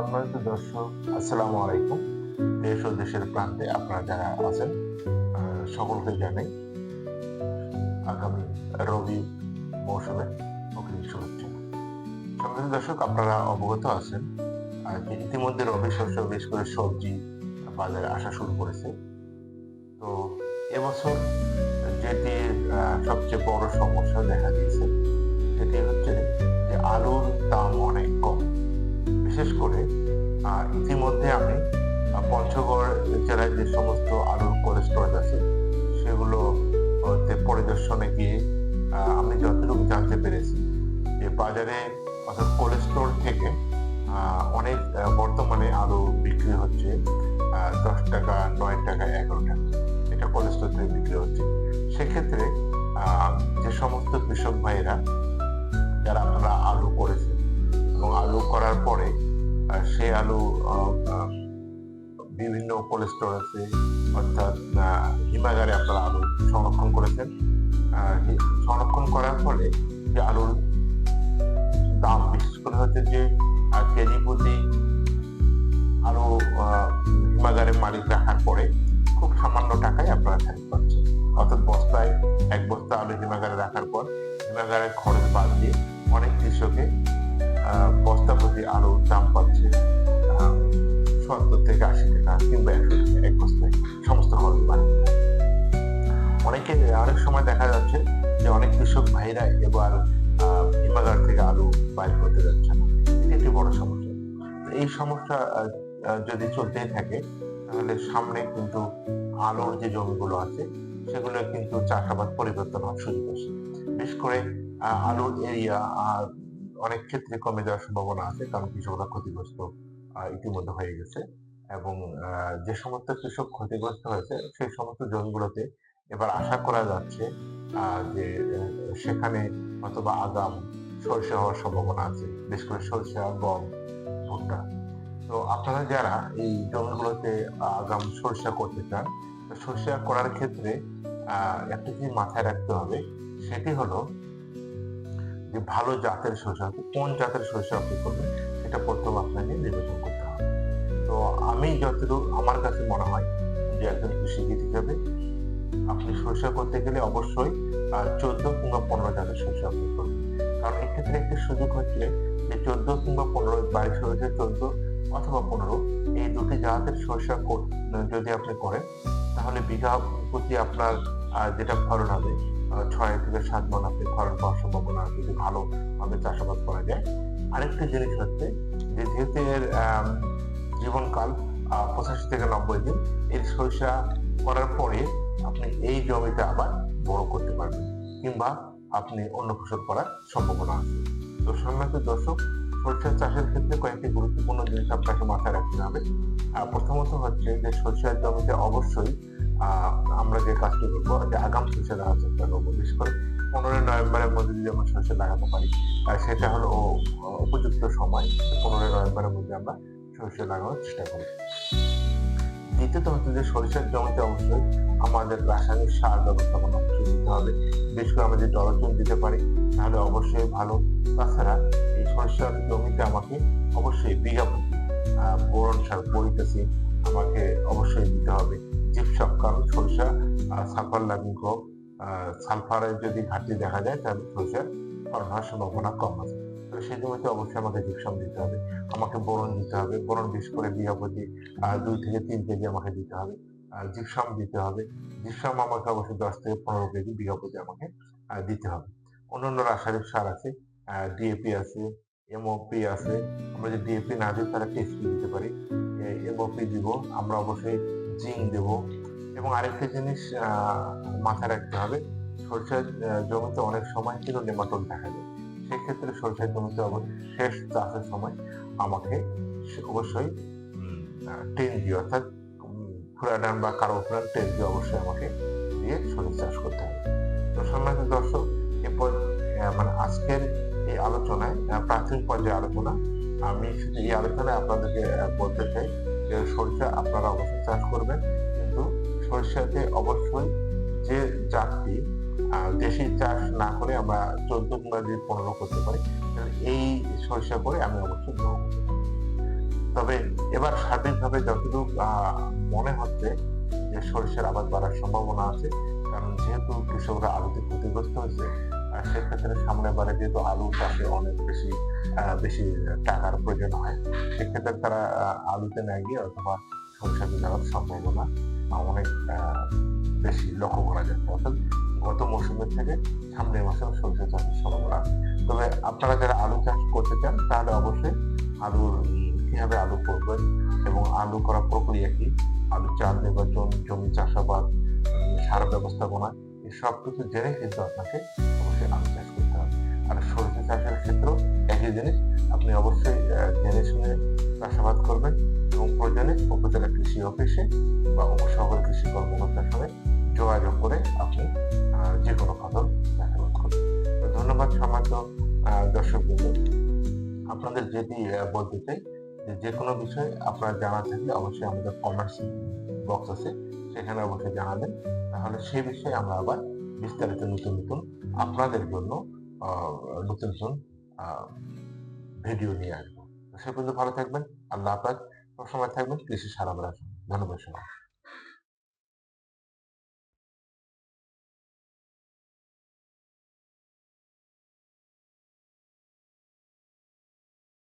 সম্মানিত দর্শক, আসসালামু আলাইকুম। দেশ ও দেশের প্রান্তে আপনারা যারা আছেন সকলকে জানাই আগামী রবি মৌসুমে অগ্রিম শুভেচ্ছা। সম্মানিত দর্শক, আপনারা অবগত আছেন যে ইতিমধ্যে রবি শস্য বিশেষ করে সবজি বাজারে আসা শুরু করেছে। তো এবছর যেটি সবচেয়ে বড় সমস্যা দেখা দিয়েছে, সেটি হচ্ছে যে আলুর দাম অনেক কম। বিশেষ করে ইতিমধ্যে আমি পঞ্চগড় জেলায় যে সমস্ত আলুর কোল্ড স্টোরেজ আছে, সেগুলো পরিদর্শনে গিয়ে আমি যতটুকু জানতে পেরেছি, যে বাজারে অর্থাৎ কোল্ড স্টোর থেকে অনেক বর্তমানে আলু বিক্রি হচ্ছে দশ টাকা, নয় টাকা, এগারো টাকা, এটা কোল্ড থেকে বিক্রি হচ্ছে। সেক্ষেত্রে যে সমস্ত কৃষক ভাইয়েরা, যারা আপনারা আলু করেছেন, এবং আলু করার পরে আহ, সে আলু বিভিন্ন কোল্ড স্টোর আছে অর্থাৎ হিমাগারে আপনারা আলু সংরক্ষণ করেছেন। সংরক্ষণ করার ফলে যে আলুর দাম বিশেষ করে হচ্ছে যে কেজি প্রতি আলু হিমাগারে মালিক রাখার পরে খুব সামান্য টাকায় আপনারা খালি পাচ্ছেন অর্থাৎ বস্তায় এক বস্তা আলু হিমাগারে রাখার পর হিমাগারের খরচ বাদ দিয়ে অনেক কৃষকে বস্তা প্রতি দাম পাচ্ছে সত্তর থেকে আশি টাকা কিংবা একশো এক বস্তায় সমস্ত খরচ অনেকে, অনেক সময় দেখা যাচ্ছে যে অনেক কৃষক ভাইরা এবার হিমাগার থেকে আলু বাইর করতে যাচ্ছে না। এটি একটি বড় সমস্যা। এই সমস্যা যদি চলতেই থাকে, তাহলে সামনে কিন্তু আলুর যে জমিগুলো আছে, সেগুলো কিন্তু চাষাবাদ পরিবর্তন হওয়ার সুযোগ আছে। বিশেষ করে আলুর এরিয়া অনেক ক্ষেত্রে কমে যাওয়ার সম্ভাবনা আছে, কারণ কৃষকরা ক্ষতিগ্রস্ত ইতিমধ্যে হয়ে গেছে এবং যে সমস্ত কৃষক ক্ষতিগ্রস্ত হয়েছে, সেই সমস্ত জমিগুলোতে এবার আশা করা যাচ্ছে যে সেখানে অথবা আগাম সরষে হওয়ার সম্ভাবনা আছে, বিশেষ করে সরষে গম, ভুট্টা। তো আপনারা যারা এই জমিগুলোতে আগাম সরষা করতে চান সরষা করার ক্ষেত্রে একটা জিনিস মাথায় রাখতে হবে, সেটি হলো যে ভালো জাতের সরষা কোন জাতের সরষা আপনি করবেন, সেটা প্রথম আপনাকে নির্বাচন করতে হবে। তো আমি যতটুকু আমার কাছে মনে হয় যে একজন কৃষিবিদ হিসেবে আপনি সরষা করতে গেলে অবশ্যই চোদ্দ কিংবা পনেরো জাতের সরষা আপনি করবেন। কারণ এক্ষেত্রে একটি সুযোগ হচ্ছে যে চোদ্দ কিংবা পনেরো, বাইশ হয়েছে চোদ্দ অথবা পনেরো, এই দুটি জাতের কর- যদি আপনি করেন, তাহলে বিঘা প্রতি আপনার যেটা ফলন হবে ছয় থেকে সাত মন আপনি ফলন পাওয়ার সম্ভাবনা যদি ভালোভাবে চাষাবাদ করা যায়। আরেকটা জিনিস হচ্ছে যে যেহেতু এর জীবনকাল পঁচাশি থেকে নব্বই দিন, এর সরিষা করার পরে আপনি এই জমিতে আবার বড় করতে পারবেন, কিংবা আপনি অন্য ফসল করার সম্ভাবনা আছে। তো সম্মানিত দর্শক, সরিষা চাষের ক্ষেত্রে কয়েকটি গুরুত্বপূর্ণ জিনিস আপনাকে মাথায় রাখতে হবে। প্রথমত হচ্ছে যে সরিষার জমিতে অবশ্যই আমরা যে কাজটি করব, যে আগাম সরিষা লাগার চেষ্টা করব। বিশেষ করে পনেরোই নভেম্বরের মধ্যে যদি আমরা সরিষা লাগাতে পারি সেটা হলো উপযুক্ত সময় পনেরোই নভেম্বরের মধ্যে আমরা সরিষা লাগানোর চেষ্টা করি দ্বিতীয়ত হচ্ছে যে সরিষার জমিতে অবশ্যই আমাদের রাসায়নিক সার ব্যবস্থাপনা অবশ্যই দিতে হবে। বিশেষ করে আমরা যদি জলচন দিতে পারি, তাহলে অবশ্যই ভালো। তাছাড়া এই সরিষার জমিতে আমাকে অবশ্যই বিঘা বোরন সার পরিতেছি আমাকে অবশ্যই দিতে হবে। কারণ সরিষা সালফার লাভিং ক্রপ সালফারের যদি ঘাটতি দেখা যায়, তাহলে সরিষার ফলন হওয়ার সম্ভাবনা কম আছে। তো সেই জমিতে অবশ্যই আমাকে জিপসাম দিতে হবে। আমাকে বোরন দিতে হবে। বোরন বিশেষ করে বিঘা প্রতি দুই থেকে তিন কেজি আমাকে দিতে হবে। জিপসাম দিতে হবে। জিপসাম আমাকে অবশ্যই দশ থেকে পনেরো কেজি বিঘা প্রতি আমাকে দিতে হবে। অন্যান্য রাসায়নিক সার আছে ডিএপি আছে এমওপি আছে। আমরা যদি ডিএপি না দিই, তাহলে টিএসপি দিতে পারি। এমওপি দিব। আমরা অবশ্যই জিঙ্ক দেব। এবং আরেকটা জিনিস মাথায় রাখতে হবে, সরষের জমিতে অনেক সময় কিন্তু নেমাটোড দেখা যায়। সেক্ষেত্রে সরষের জমিতে অবশ্যই শেষ চাষের সময় আমাকে অবশ্যই টেন দিয়ে, অর্থাৎ ফুরাডান বা কারও ফুরান টেন দিয়ে অবশ্যই আমাকে দিয়ে সরিষ চাষ করতে হবে। তো সম্মানিত দর্শক এরপর মানে আজকের এই আলোচনায় প্রাথমিক পর্যায়ে আলোচনা, আমি শুধু এই আলোচনায় আপনাদেরকে বলতে চাই সরিষা আপনারা অবশ্যই চাষ করবেন। কিন্তু সরিষাতে অবশ্যই যে জাতটি দেশি চাষ না করে আমরা চোদ্দ কিংবা যদি পনেরো করতে পারি এই সরিষা করে আমি অবশ্যই গ্রহণ তবে এবার সার্বিকভাবে যতটুকু মনে হচ্ছে যে সরিষার আবাদ বাড়ার সম্ভাবনা আছে, কারণ যেহেতু কৃষকরা আলুতে ক্ষতিগ্রস্ত হয়েছে সেক্ষেত্রে সামনে বারে যেহেতু আলু চাষে অনেক বেশি বেশি টাকার প্রয়োজন হয়, সেক্ষেত্রে তারা আলুতে না গিয়ে অথবা সরিষাতে যাওয়ার সম্ভাবনা অনেক বেশি লক্ষ্য করা যাচ্ছে অর্থাৎ গত মৌসুমের থেকে সামনের মাসে সরিষা চাষের সম্ভাবনা তবে আপনারা যারা আলু চাষ করতে চান, তাহলে অবশ্যই আলুর কীভাবে আলু করবেন এবং আলু করার প্রক্রিয়া কি? আলু চাল নির্বাচন, জমি চাষাবাদ সার ব্যবস্থাপনা এই সব কিছু জেনে কিন্তু আপনাকে একই জিনিস আপনি অবশ্যই জেনে শুনে চাষাবাদ করবেন এবং প্রয়োজনে উপজেলা কৃষি অফিসে বা উপশহর কৃষি কর্মকর্তার সঙ্গে যোগাযোগ করে আপনি যে কোনো ফসল চাষাবাদ করবেন। ধন্যবাদ সম্মানিত দর্শক আপনাদের যেটি বলতে চাই যে যে কোনো বিষয়ে আপনার জানা থাকলে অবশ্যই আমাদের কমার্স বক্স আছে, সেখানে অবশ্যই জানাবেন। তাহলে সেই বিষয়ে আমরা আবার বিস্তারিত নতুন নতুন আপনাদের জন্য নতুন নতুন ভিডিও নিয়ে আসব। সে পর্যন্ত ভালো থাকবেন, আল্লাহ হাফেজ। সবসময় থাকবেন, কৃষি সারা বেড়া ধন্যবাদ সবাই